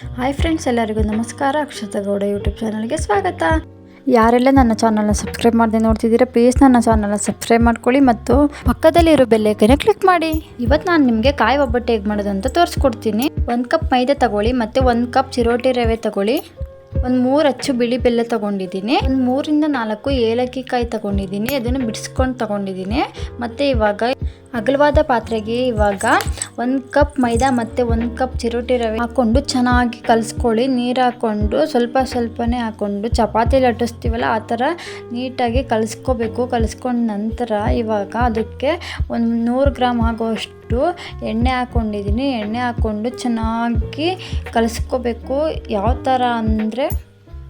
Hi friends ಎಲ್ಲರಿಗೂ ನಮಸ್ಕಾರ. Akshata Gowda YouTube ಚಾನಲ್ಗೆ ಸ್ವಾಗತ. ಯಾರೆಲ್ಲ ನನ್ನ ಚಾನಲ್ನ ಸಬ್ಸ್ಕ್ರೈಬ್ ಮಾಡದೆ ನೋಡ್ತಿದ್ದೀರಾ ಪ್ಲೀಸ್ ನನ್ನ ಚಾನಲ್ನ ಸಬ್ಸ್ಕ್ರೈಬ್ ಮಾಡ್ಕೊಳ್ಳಿ ಮತ್ತು ಪಕ್ಕದಲ್ಲಿರೋ ಬೆಲ್ಲೈಕನ್ನ ಕ್ಲಿಕ್ ಮಾಡಿ. ಇವತ್ತು ನಾನು ನಿಮಗೆ ಕಾಯಿ ಒಬ್ಬಟ್ಟು ಹೇಗೆ ಮಾಡೋದು ಅಂತ ತೋರಿಸ್ಕೊಡ್ತೀನಿ. ಒಂದು ಕಪ್ ಮೈದಾ ತಗೊಳ್ಳಿ ಮತ್ತು ಒಂದು ಕಪ್ ಚಿರೋಟಿ ರವೆ ತಗೊಳ್ಳಿ. ಒಂದು ಮೂರು ಅಚ್ಚು ಬಿಳಿ ಬೆಲ್ಲ ತಗೊಂಡಿದ್ದೀನಿ. ಒಂದು ಮೂರಿಂದ ನಾಲ್ಕು ಏಲಕ್ಕಿ ಕಾಯಿ ತಗೊಂಡಿದ್ದೀನಿ. ಅದನ್ನು ಬಿಡಿಸ್ಕೊಂಡು ತಗೊಂಡಿದ್ದೀನಿ. ಮತ್ತು ಇವಾಗ ಅಗಲವಾದ ಪಾತ್ರೆಗೆ ಇವಾಗ ಒಂದು ಕಪ್ ಮೈದಾ ಮತ್ತು ಒಂದು ಕಪ್ ಚಿರೋಟಿ ರವೆ ಹಾಕ್ಕೊಂಡು ಚೆನ್ನಾಗಿ ಕಲಿಸ್ಕೊಳ್ಳಿ. ನೀರು ಹಾಕ್ಕೊಂಡು ಸ್ವಲ್ಪ ಸ್ವಲ್ಪನೇ ಹಾಕ್ಕೊಂಡು ಚಪಾತಿ ಲಟ್ಟಿಸ್ತೀವಲ್ಲ, ಆ ಥರ ನೀಟಾಗಿ ಕಲಿಸ್ಕೋಬೇಕು. ಕಲಿಸ್ಕೊಂಡ ನಂತರ ಇವಾಗ ಅದಕ್ಕೆ ಒಂದು ನೂರು ಗ್ರಾಮ್ ಆಗೋಷ್ಟು ಎಣ್ಣೆ ಹಾಕ್ಕೊಂಡಿದ್ದೀನಿ ಎಣ್ಣೆ ಹಾಕ್ಕೊಂಡು ಚೆನ್ನಾಗಿ ಕಲಿಸ್ಕೋಬೇಕು. ಯಾವ ಥರ ಅಂದರೆ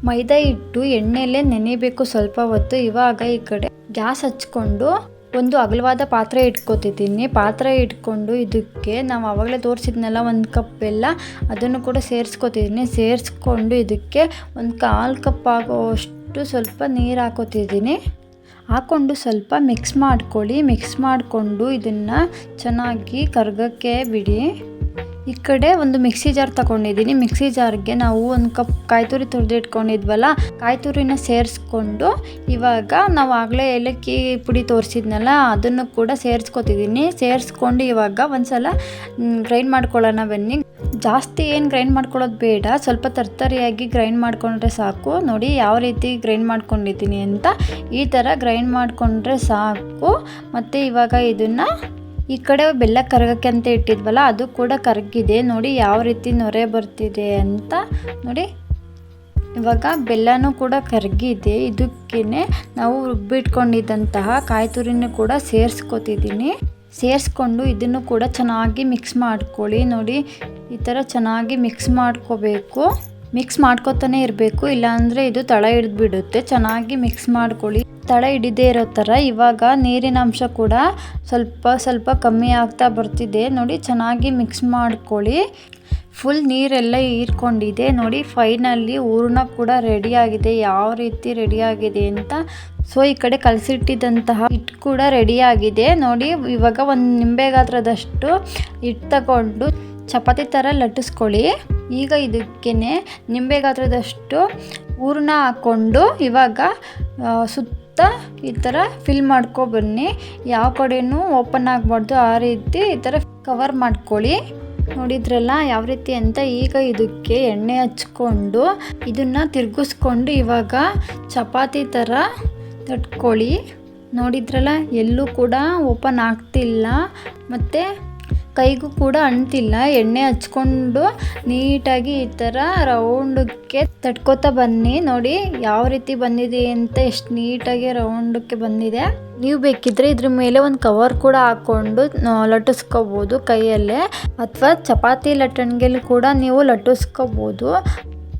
ಮೈದಾ ಹಿಟ್ಟು ಎಣ್ಣೆಯಲ್ಲೇ ನೆನೆಯಬೇಕು ಸ್ವಲ್ಪ ಹೊತ್ತು. ಇವಾಗ ಈ ಕಡೆ ಗ್ಯಾಸ್ ಹಚ್ಕೊಂಡು ಒಂದು ಅಗಲವಾದ ಪಾತ್ರೆ ಇಟ್ಕೊತಿದ್ದೀನಿ. ಪಾತ್ರೆ ಇಟ್ಕೊಂಡು ಇದಕ್ಕೆ ನಾವು ಆವಾಗಲೇ ತೋರಿಸಿದ್ನೆಲ್ಲ ಒಂದು ಕಪ್ ಬೆಲ್ಲ ಅದನ್ನು ಕೂಡ ಸೇರಿಸ್ಕೊತಿದ್ದೀನಿ. ಸೇರಿಸ್ಕೊಂಡು ಇದಕ್ಕೆ ಒಂದು ಕಾಲು ಕಪ್ ಆಗೋಷ್ಟು ಸ್ವಲ್ಪ ನೀರು ಹಾಕೋತಿದ್ದೀನಿ. ಹಾಕ್ಕೊಂಡು ಸ್ವಲ್ಪ ಮಿಕ್ಸ್ ಮಾಡ್ಕೊಳ್ಳಿ. ಮಿಕ್ಸ್ ಮಾಡಿಕೊಂಡು ಇದನ್ನು ಚೆನ್ನಾಗಿ ಕರ್ಗಕ್ಕೆ ಬಿಡಿ. ಈ ಕಡೆ ಒಂದು ಮಿಕ್ಸಿ ಜಾರ್ ತಗೊಂಡಿದ್ದೀನಿ. ಮಿಕ್ಸಿ ಜಾರ್ಗೆ ನಾವು ಒಂದು ಕಪ್ ಕಾಯ್ತುರಿ ತುರಿದು ಇಟ್ಕೊಂಡಿದ್ವಲ್ಲ ಸೇರಿಸ್ಕೊಂಡು ಇವಾಗ ನಾವು ಆಗಲೇ ಏಲಕ್ಕಿ ಪುಡಿ ತೋರಿಸಿದ್ನಲ್ಲ, ಅದನ್ನು ಕೂಡ ಸೇರಿಸ್ಕೊತಿದ್ದೀನಿ. ಸೇರಿಸ್ಕೊಂಡು ಇವಾಗ ಒಂದ್ಸಲ ಗ್ರೈಂಡ್ ಮಾಡ್ಕೊಳ್ಳೋಣ ಬನ್ನಿ. ಜಾಸ್ತಿ ಏನು ಗ್ರೈಂಡ್ ಮಾಡ್ಕೊಳ್ಳೋದು ಬೇಡ, ಸ್ವಲ್ಪ ತರ್ತರಿಯಾಗಿ ಗ್ರೈಂಡ್ ಮಾಡ್ಕೊಂಡ್ರೆ ಸಾಕು. ನೋಡಿ ಯಾವ ರೀತಿ ಗ್ರೈಂಡ್ ಮಾಡ್ಕೊಂಡಿದ್ದೀನಿ ಅಂತ. ಈ ಥರ ಗ್ರೈಂಡ್ ಮಾಡಿಕೊಂಡ್ರೆ ಸಾಕು. ಮತ್ತು ಇವಾಗ ಇದನ್ನು ಈ ಕಡೆ ಬೆಲ್ಲ ಕರಗಕ್ಕೆ ಅಂತ ಇಟ್ಟಿದ್ವಲ್ಲ, ಅದು ಕೂಡ ಕರಗಿದೆ. ನೋಡಿ ಯಾವ ರೀತಿ ನೊರೆ ಬರ್ತಿದೆ ಅಂತ. ನೋಡಿ, ಇವಾಗ ಬೆಲ್ಲನೂ ಕೂಡ ಕರಗಿದೆ. ಇದಕ್ಕೇ ನಾವು ರುಬ್ಬಿಟ್ಕೊಂಡಿದ್ದಂತಹ ಕಾಯಿ ತುರಿನೂ ಕೂಡ ಸೇರಿಸ್ಕೊತಿದ್ದೀನಿ. ಸೇರಿಸ್ಕೊಂಡು ಇದನ್ನು ಕೂಡ ಚೆನ್ನಾಗಿ ಮಿಕ್ಸ್ ಮಾಡ್ಕೊಳ್ಳಿ. ನೋಡಿ, ಈ ಥರ ಚೆನ್ನಾಗಿ ಮಿಕ್ಸ್ ಮಾಡ್ಕೋಬೇಕು. ಮಿಕ್ಸ್ ಮಾಡ್ಕೋತಾನೆ ಇರಬೇಕು, ಇಲ್ಲಾಂದರೆ ಇದು ತಳ ಹಿಡಿದ್ಬಿಡುತ್ತೆ. ಚೆನ್ನಾಗಿ ಮಿಕ್ಸ್ ಮಾಡ್ಕೊಳ್ಳಿ. ತಳ ಹಿಡಿದೇ ಇರೋ ಥರ ಇವಾಗ ನೀರಿನ ಅಂಶ ಕೂಡ ಸ್ವಲ್ಪ ಸ್ವಲ್ಪ ಕಮ್ಮಿ ಆಗ್ತಾ ಬರ್ತಿದೆ. ನೋಡಿ, ಚೆನ್ನಾಗಿ ಮಿಕ್ಸ್ ಮಾಡ್ಕೊಳ್ಳಿ. ಫುಲ್ ನೀರೆಲ್ಲ ಹೀರ್ಕೊಂಡಿದೆ. ನೋಡಿ ಫೈನಲ್ಲಿ ಹೂರ್ಣ ಕೂಡ ರೆಡಿಯಾಗಿದೆ ಯಾವ ರೀತಿ ರೆಡಿಯಾಗಿದೆ ಅಂತ ಸೊ, ಈ ಕಡೆ ಕಲಸಿಟ್ಟಿದ್ದಂತಹ ಹಿಟ್ಟು ಕೂಡ ರೆಡಿಯಾಗಿದೆ ನೋಡಿ, ಇವಾಗ ಒಂದು ನಿಂಬೆ ಗಾತ್ರದಷ್ಟು ಹಿಟ್ಟು ತಗೊಂಡು ಚಪಾತಿ ಥರ ಲಟ್ಟಿಸ್ಕೊಳ್ಳಿ. ಈಗ ಇದಕ್ಕೇ ನಿಂಬೆ ಗಾತ್ರದಷ್ಟು ಹೂರ್ಣ ಹಾಕ್ಕೊಂಡು ಇವಾಗ ಸುತ್ತ ಈ ಥರ ಫಿಲ್ ಮಾಡ್ಕೊ ಬನ್ನಿ. ಯಾವ ಕಡೆಯೂ ಓಪನ್ ಆಗಬಾರ್ದು. ಆ ರೀತಿ ಈ ಥರ ಕವರ್ ಮಾಡ್ಕೊಳ್ಳಿ. ನೋಡಿದ್ರಲ್ಲ ಯಾವ ರೀತಿ ಅಂತ ಈಗ ಇದಕ್ಕೆ ಎಣ್ಣೆ ಹಚ್ಕೊಂಡು ಇದನ್ನು ತಿರುಗಿಸ್ಕೊಂಡು ಇವಾಗ ಚಪಾತಿ ಥರ ತಟ್ಕೊಳ್ಳಿ. ನೋಡಿದ್ರಲ್ಲ ಎಲ್ಲೂ ಕೂಡ ಓಪನ್ ಆಗ್ತಿಲ್ಲ. ಮತ್ತು ಕೈಗೂ ಕೂಡ ಅಂಟಿಲ್ಲ. ಎಣ್ಣೆ ಹಚ್ಕೊಂಡು ನೀಟಾಗಿ ಈ ಥರ ರೌಂಡಕ್ಕೆ ತಟ್ಕೋತಾ ಬನ್ನಿ. ನೋಡಿ ಯಾವ ರೀತಿ ಬಂದಿದೆ ಅಂತ ಎಷ್ಟು ನೀಟಾಗಿ ರೌಂಡಕ್ಕೆ ಬಂದಿದೆ. ನೀವು ಬೇಕಿದ್ರೆ ಇದ್ರ ಮೇಲೆ ಒಂದು ಕವರ್ ಕೂಡ ಹಾಕ್ಕೊಂಡು ಲಟ್ಟಿಸ್ಕೋಬೋದು ಕೈಯಲ್ಲೇ. ಅಥವಾ ಚಪಾತಿ ಲಟ್ಟಣಿಗೆಲ್ಲಿ ಕೂಡ ನೀವು ಲಟ್ಟಿಸ್ಕೋಬೋದು.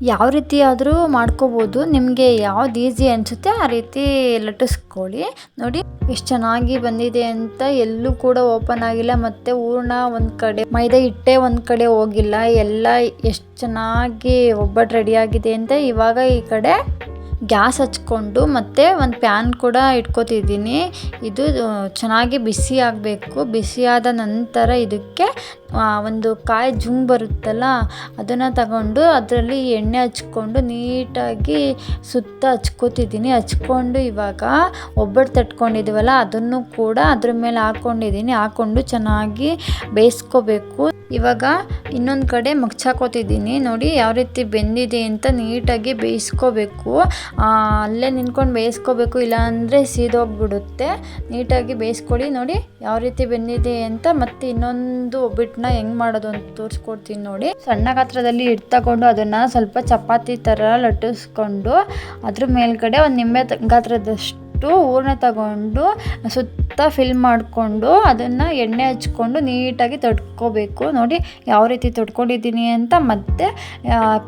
ಯಾವ ರೀತಿ ಆದರೂ ಮಾಡ್ಕೋಬೋದು. ನಿಮಗೆ ಯಾವ್ದು ಈಸಿ ಅನಿಸುತ್ತೆ ಆ ರೀತಿ ಲಟ್ಟಿಸ್ಕೊಳ್ಳಿ. ನೋಡಿ, ಎಷ್ಟು ಚೆನ್ನಾಗಿ ಬಂದಿದೆ ಅಂತ ಎಲ್ಲೂ ಕೂಡ ಓಪನ್ ಆಗಿಲ್ಲ. ಮತ್ತು ಹೂರ್ಣ ಒಂದು ಕಡೆ, ಮೈದಾ ಹಿಟ್ಟೆ ಒಂದು ಕಡೆ ಹೋಗಿಲ್ಲ. ಎಲ್ಲ ಎಷ್ಟು ಚೆನ್ನಾಗಿ ಒಬ್ಬಟ್ಟು ರೆಡಿಯಾಗಿದೆ ಅಂತ ಇವಾಗ ಈ ಕಡೆ ಗ್ಯಾಸ್ ಹಚ್ಕೊಂಡು ಮತ್ತು ಒಂದು ಪ್ಯಾನ್ ಕೂಡ ಇಟ್ಕೋತಿದ್ದೀನಿ. ಇದು ಚೆನ್ನಾಗಿ ಬಿಸಿ ಆಗಬೇಕು. ಬಿಸಿಯಾದ ನಂತರ ಇದಕ್ಕೆ ಒಂದು ಕಾಯಿ ಜುಮ್ ಬರುತ್ತಲ್ಲ, ಅದನ್ನು ತಗೊಂಡು ಅದರಲ್ಲಿ ಎಣ್ಣೆ ಹಚ್ಕೊಂಡು ನೀಟಾಗಿ ಸುತ್ತ ಹಚ್ಕೋತಿದ್ದೀನಿ. ಹಚ್ಕೊಂಡು ಇವಾಗ ಒಬ್ಬಟ್ಟು ತಟ್ಕೊಂಡಿದ್ದೀವಲ್ಲ ಅದನ್ನು ಕೂಡ ಅದ್ರ ಮೇಲೆ ಹಾಕ್ಕೊಂಡಿದ್ದೀನಿ ಹಾಕ್ಕೊಂಡು ಚೆನ್ನಾಗಿ ಬೇಯಿಸ್ಕೋಬೇಕು. ಇವಾಗ ಇನ್ನೊಂದು ಕಡೆ ಮಗ್ಚಾಕೋತಿದ್ದೀನಿ. ನೋಡಿ ಯಾವ ರೀತಿ ಬೆಂದಿದೆ ಅಂತ ನೀಟಾಗಿ ಬೇಯಿಸ್ಕೋಬೇಕು. ಅಲ್ಲೇ ನಿಂತ್ಕೊಂಡು ಬೇಯಿಸ್ಕೋಬೇಕು, ಇಲ್ಲಾಂದರೆ ಸೀದೋಗ್ಬಿಡುತ್ತೆ. ನೀಟಾಗಿ ಬೇಯಿಸ್ಕೊಳ್ಳಿ. ನೋಡಿ ಯಾವ ರೀತಿ ಬೆಂದಿದೆ ಅಂತ ಮತ್ತೆ ಇನ್ನೊಂದು ಒಬ್ಬಿಟ್ಟನ್ನ ಹೆಂಗೆ ಮಾಡೋದು ಅಂತ ತೋರಿಸ್ಕೊಡ್ತೀನಿ ನೋಡಿ. ಸಣ್ಣ ಗಾತ್ರದಲ್ಲಿ ಹಿಟ್ಟು ತಗೊಂಡು ಅದನ್ನು ಸ್ವಲ್ಪ ಚಪಾತಿ ಥರ ಲಟ್ಟಿಸ್ಕೊಂಡು ಅದ್ರ ಮೇಲ್ಗಡೆ ಒಂದು ನಿಂಬೆ ಗಾತ್ರದಷ್ಟು ಹೂರ್ಣ ತಗೊಂಡು ಸುತ್ತ ಫಿಲ್ ಮಾಡಿಕೊಂಡು ಅದನ್ನು ಎಣ್ಣೆ ಹಚ್ಕೊಂಡು ನೀಟಾಗಿ ತೊಡ್ಕೋಬೇಕು ನೋಡಿ ಯಾವ ರೀತಿ ತೊಡ್ಕೊಂಡಿದ್ದೀನಿ ಅಂತ ಮತ್ತೆ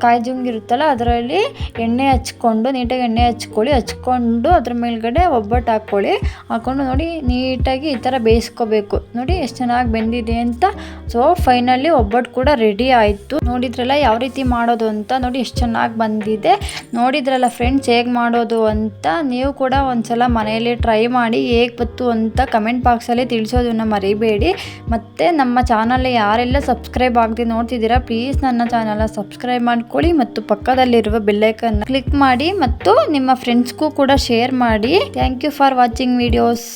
ಕಾಯಿ ಜುಂಗ್ ಇರುತ್ತಲ್ಲ ಅದರಲ್ಲಿ ಎಣ್ಣೆ ಹಚ್ಕೊಂಡು ನೀಟಾಗಿ ಎಣ್ಣೆ ಹಚ್ಕೊಳ್ಳಿ. ಹಚ್ಕೊಂಡು ಅದ್ರ ಮೇಲ್ಗಡೆ ಒಬ್ಬಟ್ಟು ಹಾಕ್ಕೊಳ್ಳಿ. ಹಾಕ್ಕೊಂಡು ನೋಡಿ ನೀಟಾಗಿ ಈ ಥರ ಬೇಯಿಸ್ಕೋಬೇಕು. ನೋಡಿ ಎಷ್ಟು ಚೆನ್ನಾಗಿ ಬೆಂದಿದೆ ಅಂತ. ಸೊ ಫೈನಲಿ ಒಬ್ಬಟ್ಟು ಕೂಡ ರೆಡಿ ಆಯಿತು. ನೋಡಿದ್ರಲ್ಲ ಯಾವ ರೀತಿ ಮಾಡೋದು ಅಂತ. ನೋಡಿ ಎಷ್ಟು ಚೆನ್ನಾಗಿ ಬಂದಿದೆ. ನೋಡಿದ್ರಲ್ಲ ಫ್ರೆಂಡ್ಸ್ ಹೇಗೆ ಮಾಡೋದು ಅಂತ. ನೀವು ಕೂಡ ಒಂದ್ಸಲ ಮನೆಯಲ್ಲಿ ಟ್ರೈ ಮಾಡಿ ಹೇಗೆ ಬಂತು ಕಮೆಂಟ್ ಬಾಕ್ಸಲ್ಲಿ ತಿಳಿಸೋದನ್ನು ಮರಿಬೇಡಿ. ಮತ್ತು ನಮ್ಮ ಚಾನಲ್ ಯಾರೆಲ್ಲ ಸಬ್ಸ್ಕ್ರೈಬ್ ಆಗದೆ ನೋಡ್ತಿದ್ದೀರಾ ಪ್ಲೀಸ್ ನನ್ನ ಚಾನಲ್ನ ಸಬ್ಸ್ಕ್ರೈಬ್ ಮಾಡ್ಕೊಳ್ಳಿ ಮತ್ತು ಪಕ್ಕದಲ್ಲಿರುವ ಬೆಲ್ಲೈಕನ್ ಕ್ಲಿಕ್ ಮಾಡಿ ಮತ್ತು ನಿಮ್ಮ ಫ್ರೆಂಡ್ಸ್ಗೂ ಕೂಡ ಶೇರ್ ಮಾಡಿ. Thank you for watching videos